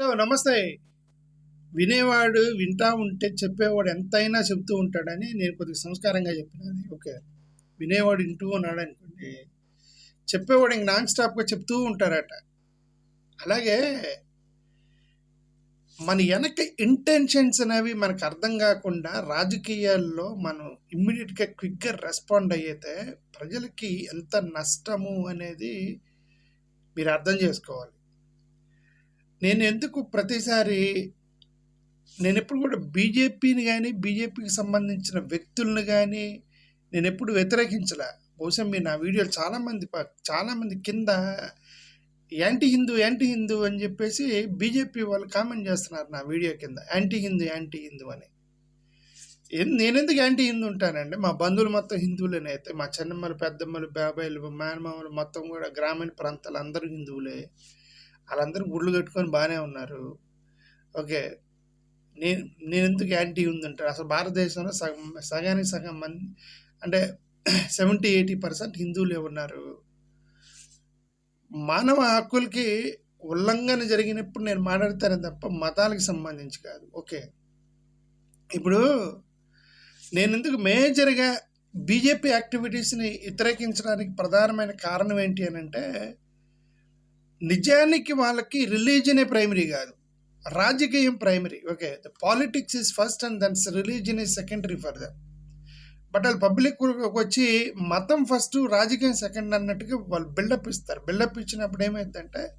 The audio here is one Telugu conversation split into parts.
హలో నమస్తే. వినేవాడు వింటా ఉంటే చెప్పేవాడు ఎంతైనా చెప్తూ ఉంటాడని నేను కొద్దిగా సంస్కారంగా చెప్పినది. ఓకే. వినేవాడు వింటూ ఉన్నాడు అనుకోండి. చెప్పేవాడు ఇంక నాన్ స్టాప్గా చెప్తూ ఉంటారట. అలాగే మన వెనక ఇంటెన్షన్స్ అనేవి మనకు అర్థం కాకుండా రాజకీయాల్లో మనం ఇమ్మీడియట్గా క్విక్గా రెస్పాండ్ అయితే ప్రజలకి ఎంత నష్టము అనేది మీరు అర్థం చేసుకోవాలి. నేను ఎందుకు ప్రతిసారి నేను ఎప్పుడు కూడా బీజేపీని కానీ బీజేపీకి సంబంధించిన వ్యక్తులను కానీ నేను ఎప్పుడు వ్యతిరేకించలే. బహుశా మీరు నా వీడియోలు చాలామంది ప- చాలామంది కింద యాంటీ హిందూ యాంటీ హిందూ అని చెప్పేసి బీజేపీ వాళ్ళు కామెంట్ చేస్తున్నారు నా వీడియో కింద. యాంటీ హిందూ యాంటీ హిందూ అని. నేనెందుకు నేను ఎందుకు యాంటీ హిందూ ఉంటానండి? మా బంధువులు మొత్తం హిందువులేనే. అయితే మా చిన్నమ్మలు పెద్దమ్మలు బాబాయిలు మేనమామలు మొత్తం కూడా గ్రామీణ ప్రాంతాలు అందరూ హిందువులే. వాళ్ళందరూ గుళ్ళు కట్టుకొని బాగానే ఉన్నారు. ఓకే. నేను నేను ఎందుకు యాంటీ ఉందంటారు? అసలు భారతదేశంలో సగం సగానికి సగం మంది అంటే సెవెంటీ ఎయిటీ పర్సెంట్ హిందువులే ఉన్నారు. మానవ హక్కులకి ఉల్లంఘన జరిగినప్పుడు నేను మాట్లాడతాను తప్ప మతాలకు సంబంధించి కాదు. ఓకే. ఇప్పుడు నేను ఎందుకు మేజర్గా బీజేపీ యాక్టివిటీస్ని వ్యతిరేకించడానికి ప్రధానమైన కారణం ఏంటి అని అంటే నిజానికి వాళ్ళకి రిలీజనే ప్రైమరీ కాదు. రాజకీయం primary. Okay the politics is first and thence religion is secondary for them. But వాళ్ళు పబ్లిక్ వచ్చి మతం ఫస్ట్ రాజకీయం సెకండ్ అన్నట్టుగా వాళ్ళు బిల్డప్ ఇస్తారు. బిల్డప్ ఇచ్చినప్పుడు ఏమైందంటే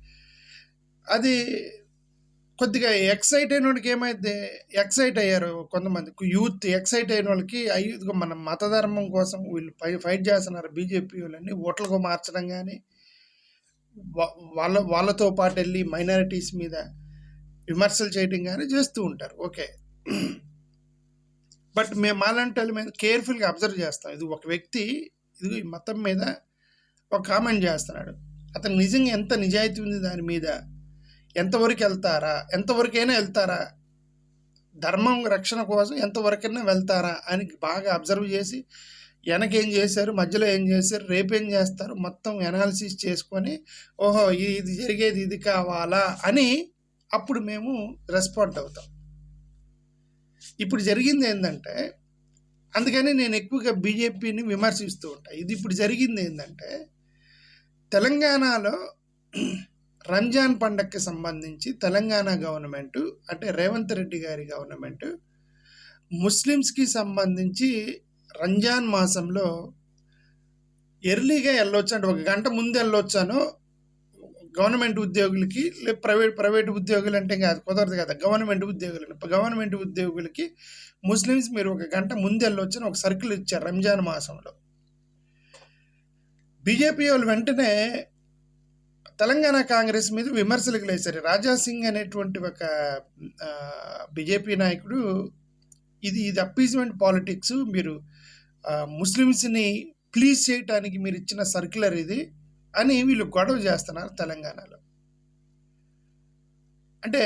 అది కొద్దిగా ఎక్సైట్ అయిన వాళ్ళకి ఏమైంది? ఎక్సైట్ అయ్యారు కొంతమంది. యూత్ ఎక్సైట్ అయిన వాళ్ళకి అయ్యో మన మత ధర్మం కోసం వీళ్ళు ఫై- ఫైట్ చేస్తున్నారు బీజేపీ వాళ్ళని ఓట్లకు మార్చడం కానీ వాళ్ళ వాళ్ళతో పాటు వెళ్ళి మైనారిటీస్ మీద విమర్శలు చేయటం కానీ చేస్తూ ఉంటారు. ఓకే. బట్ మేము అలాంటి వాళ్ళ మీద కేర్ఫుల్గా అబ్జర్వ్ చేస్తాం. ఇది ఒక వ్యక్తి ఇది ఈ మతం మీద ఒక కామెంట్ చేస్తున్నాడు. అతను నిజంగా ఎంత నిజాయితీ ఉంది దాని మీద? ఎంతవరకు వెళ్తారా? ఎంతవరకైనా వెళ్తారా? ధర్మం రక్షణ కోసం ఎంతవరకైనా వెళ్తారా? అని బాగా అబ్జర్వ్ చేసి వెనకేం చేశారు? మధ్యలో ఏం చేశారు? రేపేం చేస్తారు? మొత్తం ఎనాలిసిస్ చేసుకొని ఓహో ఇది జరిగేది ఇది కావాలా? అని అప్పుడు మేము రెస్పాండ్ అవుతాం. ఇప్పుడు జరిగింది ఏంటంటే అందుకని నేను ఎక్కువగా బీజేపీని విమర్శిస్తూ ఉంటాను ఇది ఇప్పుడు జరిగింది ఏంటంటే తెలంగాణలో రంజాన్ పండగకి సంబంధించి తెలంగాణ గవర్నమెంట్ అంటే రేవంత్ రెడ్డి గారి గవర్నమెంట్ ముస్లిమ్స్కి సంబంధించి రంజాన్ మాసంలో ఎర్లీగా వెళ్ళొచ్చు అంటే ఒక గంట ముందు వెళ్ళొచ్చాను. గవర్నమెంట్ ఉద్యోగులకి లే ప్రైవేట్ ప్రైవేట్ ఉద్యోగులు అంటే కాదు కుదరదు కదా. గవర్నమెంట్ ఉద్యోగులు గవర్నమెంట్ ఉద్యోగులకి ముస్లిమ్స్ మీరు ఒక గంట ముందు వెళ్ళొచ్చని ఒక సర్కిల్ ఇచ్చారు రంజాన్ మాసంలో. బీజేపీ వాళ్ళు వెంటనే తెలంగాణ కాంగ్రెస్ మీద విమర్శలకు లేచారు రాజా సింగ్ అనేటువంటి ఒక బీజేపీ నాయకుడు ఇది ఇది అప్పీజ్మెంట్ పాలిటిక్స్ మీరు ముస్లిమ్స్ని ప్లీజ్ చేయటానికి మీరు ఇచ్చిన సర్క్యులర్ ఇది అని వీళ్ళు గొడవ చేస్తున్నారు తెలంగాణలో. అంటే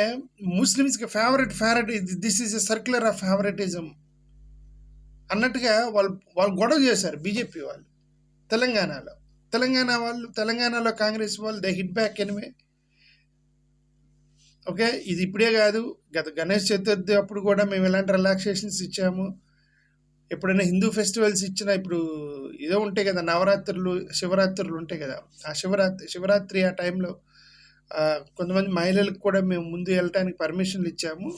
ముస్లిమ్స్కి favourite favourite this is a circular of favouritism అన్నట్టుగా వాళ్ళు వాళ్ళు గొడవ చేశారు బీజేపీ వాళ్ళు తెలంగాణలో. తెలంగాణ వాళ్ళు తెలంగాణలో కాంగ్రెస్ వాళ్ళు they hit back anyway okay ఇది ఇప్పుడే కాదు గత గణేష్ చతుర్థి అప్పుడు కూడా మేము ఇలాంటి రిలాక్సేషన్స్ ఇచ్చాము. ఎప్పుడైనా హిందూ ఫెస్టివల్స్ ఇచ్చిన ఇప్పుడు ఏదో ఉంటాయి కదా నవరాత్రులు శివరాత్రులు ఉంటాయి కదా. ఆ శివరాత్రి శివరాత్రి ఆ టైంలో కొంతమంది మహిళలకు కూడా మేము ముందు వెళ్ళటానికి పర్మిషన్లు ఇచ్చాము.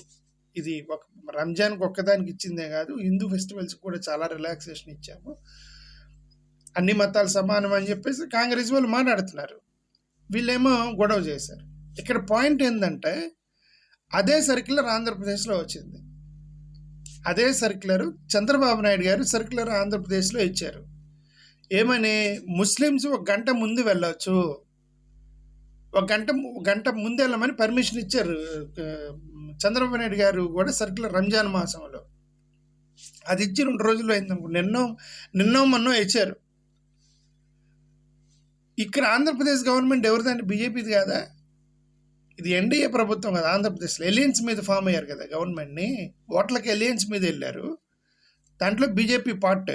ఇది ఒక రంజాన్కి ఒక్కదానికి ఇచ్చిందే కాదు హిందూ ఫెస్టివల్స్ కూడా చాలా రిలాక్సేషన్ ఇచ్చాము. అన్ని మతాలు సమానం అని చెప్పేసి కాంగ్రెస్ వాళ్ళు మాట్లాడుతున్నారు. వీళ్ళేమో గొడవ చేశారు. ఇక్కడ పాయింట్ ఏంటంటే అదే సర్కిల్ ఆంధ్రప్రదేశ్లో వచ్చింది. అదే సర్క్యులర్ చంద్రబాబు నాయుడు గారు సర్క్యులర్ ఆంధ్రప్రదేశ్లో ఇచ్చారు. ఏమని? ముస్లిమ్స్ ఒక గంట ముందు వెళ్ళవచ్చు ఒక గంట గంట ముందు వెళ్ళమని పర్మిషన్ ఇచ్చారు. చంద్రబాబు నాయుడు గారు కూడా సర్క్యులర్ రంజాన్ మాసంలో. అది ఇచ్చి రెండు రోజులు అయిందనుకో నిన్నో నిన్నో మొన్నో ఇచ్చారు. ఇక్కడ ఆంధ్రప్రదేశ్ గవర్నమెంట్ ఎవరిదంటే బీజేపీది కాదా? ఇది ఎన్డీఏ ప్రభుత్వం కదా ఆంధ్రప్రదేశ్లో ఎలియన్స్ మీద ఫామ్ అయ్యారు కదా గవర్నమెంట్ని ఓట్లకి ఎలియన్స్ మీద వెళ్ళారు. దాంట్లో బీజేపీ పార్ట్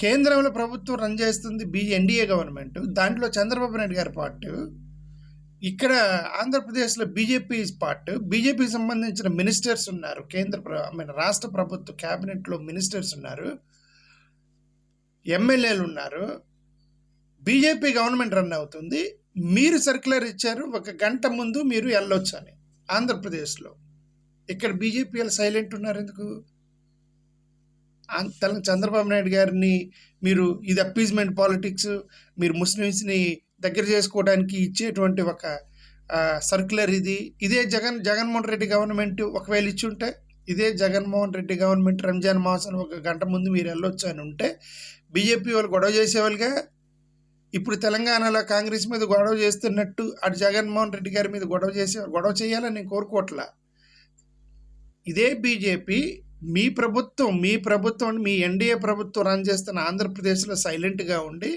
కేంద్రంలో ప్రభుత్వం రన్ చేస్తుంది బీజే ఎన్డీఏ గవర్నమెంట్ దాంట్లో చంద్రబాబు నాయుడు గారి పార్ట్ ఇక్కడ ఆంధ్రప్రదేశ్లో బీజేపీ పార్ట్ బీజేపీకి సంబంధించిన మినిస్టర్స్ ఉన్నారు. కేంద్ర మీన్ రాష్ట్ర ప్రభుత్వ క్యాబినెట్లో మినిస్టర్స్ ఉన్నారు. ఎమ్మెల్యేలు ఉన్నారు. బీజేపీ గవర్నమెంట్ రన్ అవుతుంది. మీరు సర్క్యులర్ ఇచ్చారు. ఒక గంట ముందు మీరు వెళ్ళొచ్చు అని ఆంధ్రప్రదేశ్లో. ఇక్కడ బీజేపీ వాళ్ళు సైలెంట్ ఉన్నారు ఎందుకు? ఆం- తెలంగాణ చంద్రబాబు నాయుడు గారిని మీరు ఇది అప్పీజ్మెంట్ పాలిటిక్స్ మీరు ముస్లిమ్స్ని దగ్గర చేసుకోవడానికి ఇచ్చేటువంటి ఒక సర్క్యులర్ ఇది. ఇదే జగన్ జగన్మోహన్ రెడ్డి గవర్నమెంట్ ఒకవేళ ఇచ్చి ఉంటే ఇదే జగన్మోహన్ రెడ్డి గవర్నమెంట్ రంజాన్ మాసం ఒక గంట ముందు మీరు వెళ్ళొచ్చు అని ఉంటే బీజేపీ వాళ్ళు గొడవ చేసేవాళ్ళుగా ఇప్పుడు తెలంగాణలో కాంగ్రెస్ మీద గొడవ చేస్తున్నట్టు అటు జగన్మోహన్ రెడ్డి గారి మీద గొడవ చేసే గొడవ చేయాలని నేను కోరుకోవట్లా? ఇదే బీజేపీ మీ ప్రభుత్వం మీ ప్రభుత్వం మీ ఎన్డీఏ ప్రభుత్వం రన్ చేస్తున్న ఆంధ్రప్రదేశ్లో సైలెంట్గా ఉండి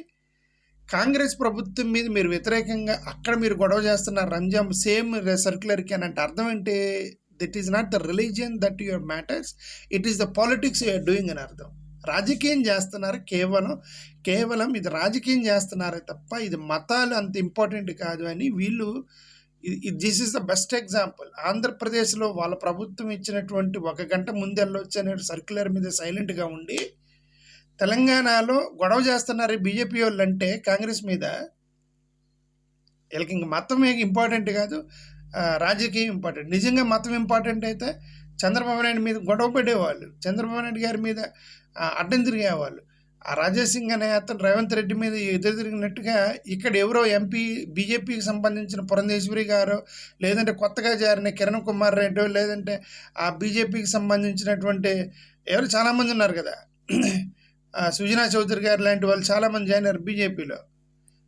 కాంగ్రెస్ ప్రభుత్వం మీద మీరు వ్యతిరేకంగా అక్కడ మీరు గొడవ చేస్తున్న రంజాన్ సేమ్ సర్క్యులర్కి అని అంటే అర్థం ఏంటి? That is not the religion that your matters it is the politics you are doing అని అర్థం. రాజకీయం చేస్తున్నారు కేవలం కేవలం ఇది రాజకీయం చేస్తున్నారే తప్ప ఇది మతాలు అంత ఇంపార్టెంట్ కాదు అని వీళ్ళు this is the best example ఆంధ్రప్రదేశ్లో వాళ్ళ ప్రభుత్వం ఇచ్చినటువంటి ఒక గంట ముందెళ్ళొచ్చు అనే సర్క్యులర్ మీద సైలెంట్గా ఉండి తెలంగాణలో గొడవ చేస్తున్నారు బీజేపీ వాళ్ళు అంటే కాంగ్రెస్ మీద. వీళ్ళకి ఇంక మతం ఇంపార్టెంట్ కాదు. రాజకీయం ఇంపార్టెంట్ నిజంగా మతం ఇంపార్టెంట్ అయితే చంద్రబాబు నాయుడు మీద గొడవ పడేవాళ్ళు. చంద్రబాబు నాయుడు గారి మీద అడ్డం తిరిగేవాళ్ళు. ఆ రాజేష్ సింగ్ అనే అతను రేవంత్ రెడ్డి మీద ఎదురు తిరిగినట్టుగా ఇక్కడ ఎవరో ఎంపీ బీజేపీకి సంబంధించిన పురంధేశ్వరి గారు లేదంటే కొత్తగా జారిన కిరణ్ కుమార్ రెడ్డి లేదంటే ఆ బీజేపీకి సంబంధించినటువంటి ఎవరు చాలామంది ఉన్నారు కదా. సుజనా చౌదరి గారు లాంటి వాళ్ళు చాలామంది జాయిన్ అయ్యారు బీజేపీలో.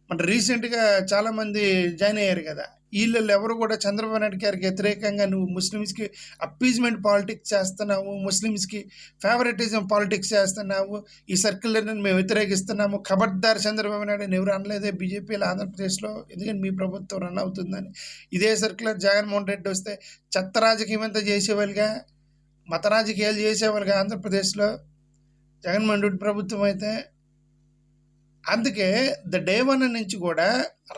మన రీసెంట్గా చాలామంది జాయిన్ అయ్యారు కదా. వీళ్ళు ఎవరు కూడా చంద్రబాబు నాయుడు గారికి వ్యతిరేకంగా నువ్వు ముస్లిమ్స్కి అప్పీజ్మెంట్ పాలిటిక్స్ చేస్తున్నావు ముస్లిమ్స్కి ఫేవరెటిజం పాలిటిక్స్ చేస్తున్నావు ఈ సర్కిల్ని మేము వ్యతిరేకిస్తున్నాము. ఖబర్దార్ చంద్రబాబు నాయుడు ఎవరు అనలేదే బీజేపీలో ఆంధ్రప్రదేశ్లో ఎందుకంటే మీ ప్రభుత్వం రన్ అవుతుందని. ఇదే సర్క్యులర్ జగన్మోహన్ రెడ్డి వస్తే చెత్త రాజకీయం అంతా చేసేవాళ్ళుగా మత రాజకీయాలు చేసేవాళ్ళుగా ఆంధ్రప్రదేశ్లో జగన్మోహన్ రెడ్డి ప్రభుత్వం అయితే అందుకే ద డే వన్ నుంచి కూడా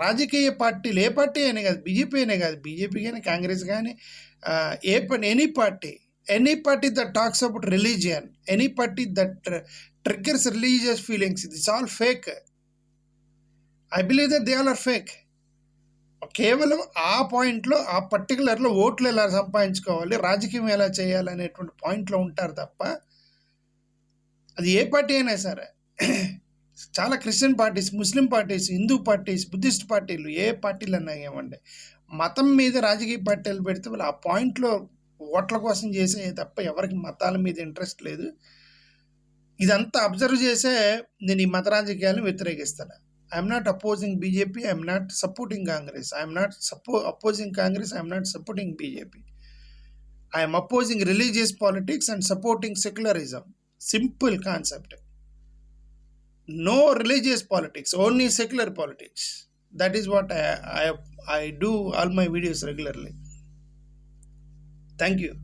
రాజకీయ పార్టీలు ఏ పార్టీ అయినా కాదు బీజేపీ అయినా కాదు బీజేపీ కానీ కాంగ్రెస్ కానీ a any party any party that talks about religion any party that triggers religious feelings it's all fake I believe that they all are fake కేవలం ఆ పాయింట్లో ఆ పర్టికులర్లో ఓట్లు ఎలా సంపాదించుకోవాలి రాజకీయం ఎలా చేయాలి అనేటువంటి పాయింట్లో ఉంటారు తప్ప అది ఏ పార్టీ అయినా సరే చాలా Christian parties Muslim parties Hindu parties Buddhist పార్టీలు ఏ పార్టీలు అన్నా ఏమండి. మతం మీద రాజకీయ పార్టీలు పెడితే వాళ్ళు ఆ పాయింట్లో ఓట్ల కోసం చేసే తప్ప ఎవరికి మతాల మీద ఇంట్రెస్ట్ లేదు. ఇదంతా అబ్జర్వ్ చేసే నేను ఈ మత రాజకీయాలను వ్యతిరేకిస్తాను. I'm not opposing BJP I'm not supporting Congress I'm not suppo opposing Congress I'm not supporting BJP I'm opposing religious politics and supporting secularism simple concept no religious politics only secular politics. That is what i i, I do all my videos regularly. Thank you